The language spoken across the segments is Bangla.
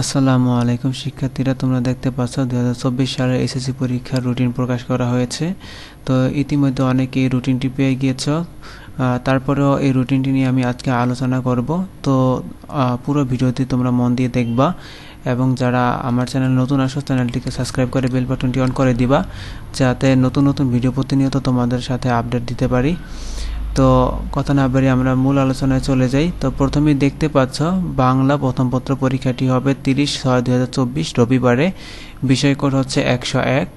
আসসালামু আলাইকুম শিক্ষার্থীরা, তোমরা দেখতে পাচ্ছ দু হাজার চব্বিশ সালের এসএসসি পরীক্ষার রুটিন প্রকাশ করা হয়েছে। তো ইতিমধ্যে অনেকে এই রুটিনটি পেয়ে গিয়েছ। তারপরেও এই রুটিনটি নিয়ে আমি আজকে আলোচনা করব। তো পুরো ভিডিওটি তোমরা মন দিয়ে দেখবা এবং যারা আমার চ্যানেল নতুন আসো, চ্যানেলটিকে সাবস্ক্রাইব করে বেল বাটনটি অন করে দিবা, যাতে নতুন নতুন ভিডিও প্রতিনিয়ত তোমাদের সাথে আপডেট দিতে পারি। তো কথা না বাড়ি আমরা মূল আলোচনায় চলে যাই। তো প্রথমেই দেখতে পাচ্ছ, বাংলা প্রথম পত্র পরীক্ষাটি হবে তিরিশ ছয় চব্বিশ রবিবারে। বিষয় কোড হচ্ছে একশো এক।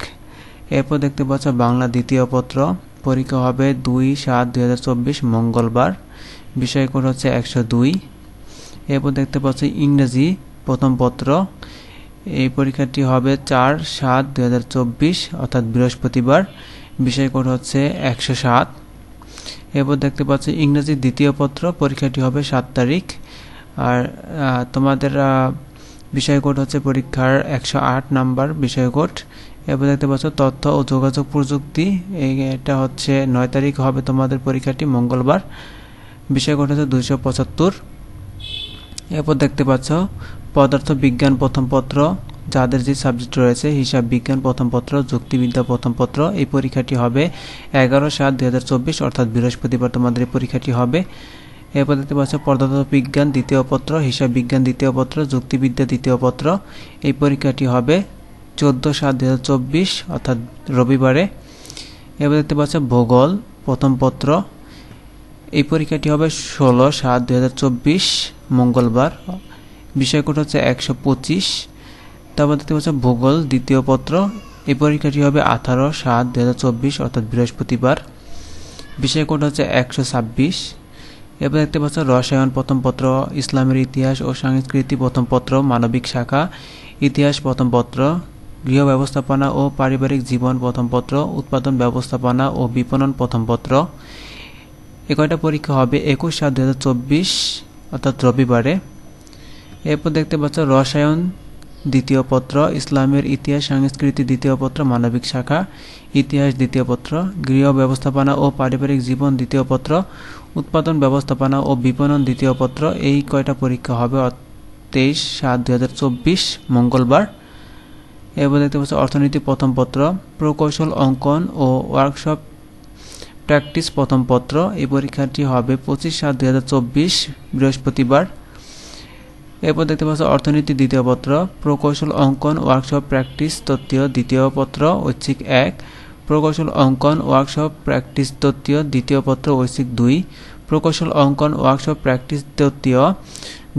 এরপর দেখতে পাচ্ছ, বাংলা দ্বিতীয় পত্র। পরীক্ষা হবে দুই সাত চব্বিশ, মঙ্গলবার। বিষয় কোড হচ্ছে একশো দুই। এরপর দেখতে পাচ্ছ, ইংরেজি প্রথম পত্র। এই পরীক্ষাটি হবে চার সাত চব্বিশ, অর্থাৎ বৃহস্পতিবার। বিষয় কোড হচ্ছে একশো সাত। এরপর দেখতে পাচ্ছি ইংরেজি দ্বিতীয় পত্র, পরীক্ষাটি হবে সাত তারিখ। আর তোমাদের বিষয় কোড হচ্ছে পরীক্ষার একশো আট নাম্বার বিষয় কোড। এরপর দেখতে পাচ্ছ তথ্য ও যোগাযোগ প্রযুক্তি। এটা হচ্ছে নয় তারিখ হবে তোমাদের পরীক্ষাটি, মঙ্গলবার। বিষয় কোড হচ্ছে দুইশো পঁচাত্তর। এরপর দেখতে পাচ্ছ পদার্থ বিজ্ঞান প্রথম পত্র যাদের যে সাবজেক্ট রয়েছে, হিসাব বিজ্ঞান প্রথম পত্র, যুক্তিবিদ্যা প্রথম পত্র, এই পরীক্ষাটি হবে এগারো সাত দুই অর্থাৎ বৃহস্পতিবার তোমাদের এই পরীক্ষাটি হবে। এরপর দেখতে পাচ্ছ পদার্থ বিজ্ঞান দ্বিতীয় পত্র, হিসাব বিজ্ঞান দ্বিতীয় পত্র, যুক্তিবিদ্যা দ্বিতীয় পত্র। এই পরীক্ষাটি হবে চোদ্দ সাত দুই অর্থাৎ রবিবারে। এবার দেখতে পাচ্ছ, ভূগোল প্রথম পত্র। এই পরীক্ষাটি হবে ষোলো সাত দুই মঙ্গলবার। বিষয় কোড হচ্ছে একশো পঁচিশ। তারপর দেখতে পাচ্ছ ভূগোল, দ্বিতীয় পত্র। এই পরীক্ষাটি হবে আঠারো সাত দুই হাজার চব্বিশ, অর্থাৎ বৃহস্পতিবার। বিষয় কোড হচ্ছে একশো ছাব্বিশ। এরপর দেখতে পাচ্ছ রসায়ন প্রথম পত্র, ইসলামের ইতিহাস ও সংস্কৃতি প্রথম পত্র, মানবিক শাখা, ইতিহাস প্রথম পত্র, গৃহ ব্যবস্থাপনা ও পারিবারিক জীবন প্রথম পত্র, উৎপাদন ব্যবস্থাপনা ও বিপণন প্রথম পত্র। এ কয়টা পরীক্ষা হবে একুশ সাত দু অর্থাৎ রবিবারে। এরপর দেখতে পাচ্ছ রসায়ন দ্বিতীয় পত্র, ইসলামের ইতিহাস, সংস্কৃতি দ্বিতীয় পত্র, মানবিক শাখা, ইতিহাস দ্বিতীয় পত্র, গৃহ ব্যবস্থাপনা ও পারিবারিক জীবন দ্বিতীয় পত্র, উৎপাদন ব্যবস্থাপনা ও বিপণন দ্বিতীয় পত্র, এই কয়টা পরীক্ষা হবে? তেইশ সাত দুই মঙ্গলবার। এরপর দেখতে পাচ্ছ অর্থনীতি প্রথম পত্র, প্রকৌশল অঙ্কন ও ওয়ার্কশপ প্র্যাকটিস প্রথম পত্র। এই পরীক্ষাটি হবে পঁচিশ সাত দুই বৃহস্পতিবার। এরপর দেখতে পাচ্ছ, অর্থনীতি দ্বিতীয় পত্র, প্রকৌশল অঙ্কন ওয়ার্কশপ প্র্যাকটিস তত্ত্বীয় দ্বিতীয় পত্র, ঐচ্ছিক এক, প্রকৌশল অঙ্কন ওয়ার্কশপ প্র্যাকটিস তত্ত্বীয় দ্বিতীয় পত্র, ঐচ্ছিক দুই, প্রকৌশল অঙ্কন ওয়ার্কশপ প্র্যাকটিস তত্ত্বীয়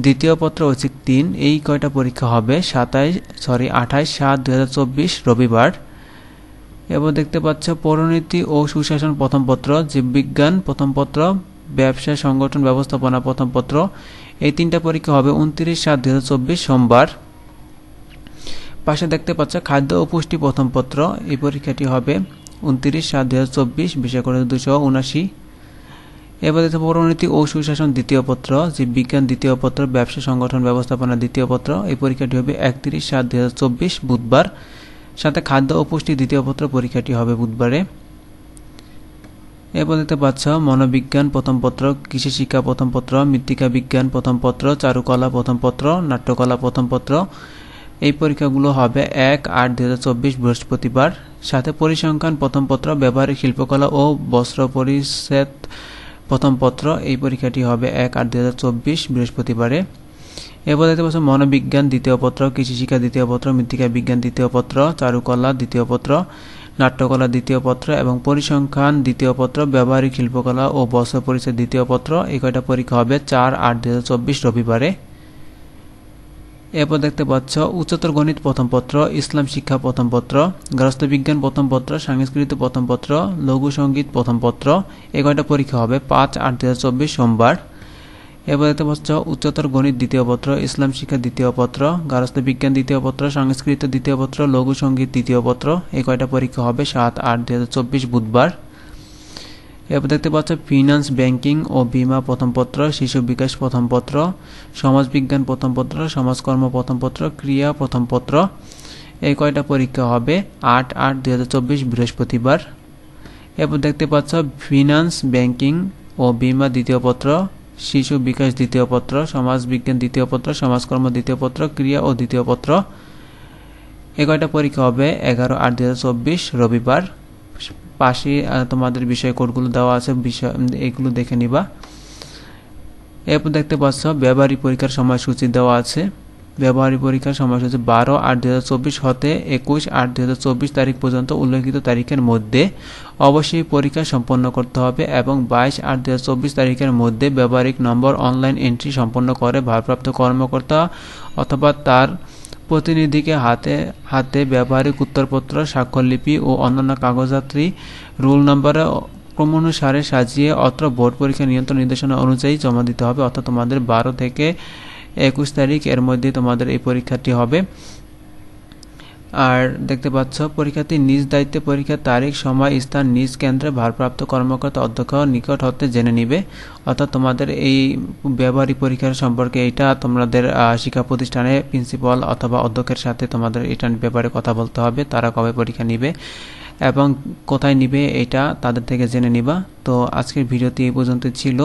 দ্বিতীয় পত্র, ঐচ্ছিক তিন, এই কয়টা পরীক্ষা হবে? সাতাইশ সরি আঠাইশ, সাত চব্বিশ, রবিবার। এবার দেখতে পাচ্ছ, পৌরনীতি ও সুশাসন প্রথম পত্র, জীববিজ্ঞান প্রথম পত্র, ব্যবসা সংগঠন ব্যবস্থাপনা প্রথম পত্র এই তিনটা পরীক্ষা হবে উনত্রিশ সাত চব্বিশ সোমবার। পাশে দেখতে পাচ্ছ খাদ্য ও পুষ্টি প্রথম পত্র। এই পরীক্ষাটি হবে উনত্রিশ সাত দুই হাজার চব্বিশ বিষয় করে দুশো উনাশি এবার দেখতে পৌরনীতি ও সুশাসন দ্বিতীয় পত্র, জীববিজ্ঞান দ্বিতীয় পত্র, ব্যবসা সংগঠন ব্যবস্থাপনা দ্বিতীয় পত্র। এই পরীক্ষাটি হবে একত্রিশ সাত চব্বিশ বুধবার। সাথে খাদ্য ও পুষ্টি দ্বিতীয় পত্র পরীক্ষাটি হবে বুধবারে। এরপর দেখতে পাচ্ছ মনোবিজ্ঞান প্রথম পত্র কৃষি শিক্ষা প্রথম পত্র, মৃত্তিকা বিজ্ঞান প্রথম পত্র, চারুকলা প্রথম পত্র, নাট্যকলা প্রথম পত্র। এই পরীক্ষাগুলো হবে এক আট দুই হাজার বৃহস্পতিবার। সাথে পরিসংখ্যান প্রথম পত্র, ব্যবহারিক শিল্পকলা ও বস্ত্র পরিচ্ছেদ প্রথম পত্র। এই পরীক্ষাটি হবে এক আট দুই হাজার চব্বিশ বৃহস্পতিবারে। এরপর দেখতে পাচ্ছ মনোবিজ্ঞান দ্বিতীয় পত্র কৃষি শিক্ষা দ্বিতীয় পত্র, মৃত্তিকা বিজ্ঞান দ্বিতীয় পত্র, চারুকলা দ্বিতীয় পত্র। নাট্যকলা দ্বিতীয় পত্র এবং পরিসংখ্যান দ্বিতীয় পত্র, ব্যবহারিক শিল্পকলা ও বস্ত্র পরিচয় দ্বিতীয় পত্র। এই কয়টা পরীক্ষা হবে চার আট দু রবিবারে। এরপর দেখতে পাচ্ছ উচ্চতর গণিত প্রথম পত্র, ইসলাম শিক্ষা প্রথম পত্র, গৃহস্থ বিজ্ঞান প্রথম পত্র, সংস্কৃত প্রথম পত্র, লঘু সংগীত প্রথম পত্র। এই কয়টা পরীক্ষা হবে পাঁচ আট দু সোমবার। এরপর দেখতে পাচ্ছ উচ্চতর গণিত দ্বিতীয় পত্র, ইসলাম শিক্ষা দ্বিতীয় পত্র গারস্থ বিজ্ঞান দ্বিতীয় পত্র, সংস্কৃত দ্বিতীয় পত্র, লঘু সংগীত দ্বিতীয় পত্র। এই কয়টা পরীক্ষা হবে সাত, আট, দুই বুধবার। এরপর দেখতে পাচ্ছ ফিনান্স ব্যাংকিং ও বিমা প্রথম পত্র, শিশু বিকাশ প্রথম পত্র সমাজবিজ্ঞান প্রথম পত্র, সমাজকর্ম প্রথম পত্র, ক্রিয়া প্রথম পত্র। এই কয়টা পরীক্ষা হবে আট আট, দুই হাজার চব্বিশ বৃহস্পতিবার। এরপর দেখতে পাচ্ছ ফিনান্স ব্যাংকিং ও বিমা দ্বিতীয় পত্র শিশু বিকাশ দ্বিতীয় পত্র, সমাজ বিজ্ঞান দ্বিতীয় পত্র, সমাজকর্ম দ্বিতীয় পত্র, ক্রিয়া ও দ্বিতীয় পত্র। এ কয়টা পরীক্ষা হবে? এগারো, আট দু রবিবার। পাশে তোমাদের বিষয় কোডগুলো দেওয়া আছে, বিষয় এগুলো দেখে নিবা। এরপর দেখতে পাচ্ছ, ব্যবহারিক পরীক্ষার সময়সূচি দেওয়া আছে। ব্যবহারিক পরীক্ষার সময়সূচি বারো আট দু হতে একুশ আট দু তারিখ পর্যন্ত উল্লেখিত তারিখের মধ্যে অবশ্যই পরীক্ষা সম্পন্ন করতে হবে এবং বাইশ আট দু তারিখের মধ্যে ব্যবহারিক নম্বর অনলাইন এন্ট্রি সম্পন্ন করে ভারপ্রাপ্ত কর্মকর্তা অথবা তার প্রতিনিধিকে হাতে হাতে ব্যবহারিক উত্তরপত্র, স্বাক্ষরলিপি ও অন্যান্য কাগজাত্রী রোল নম্বরে ক্রমানুসারে সাজিয়ে অত্র বোর্ড পরীক্ষা নিয়ন্ত্রণ নির্দেশনা অনুযায়ী জমা দিতে হবে। অর্থাৎ তোমাদের বারো থেকে একুশ তারিখ, এর মধ্যে তোমাদের এই পরীক্ষাটি হবে। আর দেখতে পাচ্ছ পরীক্ষার্থী নিজ দায়িত্বে, পরীক্ষার তারিখ, সময়, স্থান, নিজ কেন্দ্রে ভারপ্রাপ্ত কর্মকর্তা অধ্যক্ষ নিকট হতে জেনে নিবে। অর্থাৎ তোমাদের এই ব্যবহারিক পরীক্ষার সম্পর্কে এটা তোমাদের শিক্ষা প্রতিষ্ঠানে প্রিন্সিপাল অথবা অধ্যক্ষের সাথে তোমাদের এটা ব্যাপারে কথা বলতে হবে, তারা কবে পরীক্ষা নিবে এবং কোথায় নিবে এটা তাদের থেকে জেনে নিবা। তো আজকের ভিডিওটি এই পর্যন্ত ছিল।